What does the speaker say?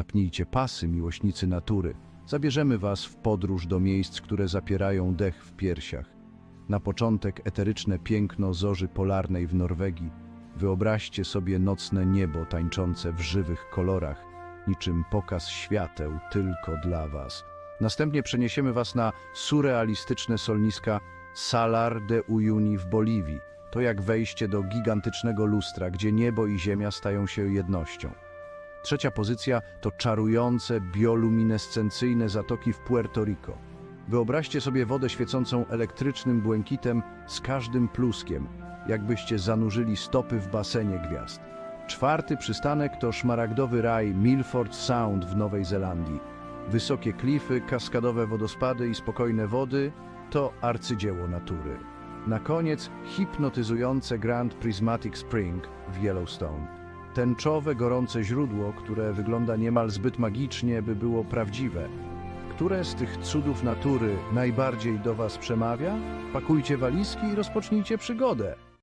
Zapnijcie pasy, miłośnicy natury. Zabierzemy was w podróż do miejsc, które zapierają dech w piersiach. Na początek eteryczne piękno zorzy polarnej w Norwegii. Wyobraźcie sobie nocne niebo tańczące w żywych kolorach, niczym pokaz świateł tylko dla was. Następnie przeniesiemy was na surrealistyczne solniska Salar de Uyuni w Boliwii. To jak wejście do gigantycznego lustra, gdzie niebo i ziemia stają się jednością. Trzecia pozycja to czarujące, bioluminescencyjne zatoki w Puerto Rico. Wyobraźcie sobie wodę świecącą elektrycznym błękitem z każdym pluskiem, jakbyście zanurzyli stopy w basenie gwiazd. Czwarty przystanek to szmaragdowy raj Milford Sound w Nowej Zelandii. Wysokie klify, kaskadowe wodospady i spokojne wody to arcydzieło natury. Na koniec hipnotyzujące Grand Prismatic Spring w Yellowstone. Tęczowe, gorące źródło, które wygląda niemal zbyt magicznie, by było prawdziwe. Które z tych cudów natury najbardziej do Was przemawia? Pakujcie walizki i rozpocznijcie przygodę.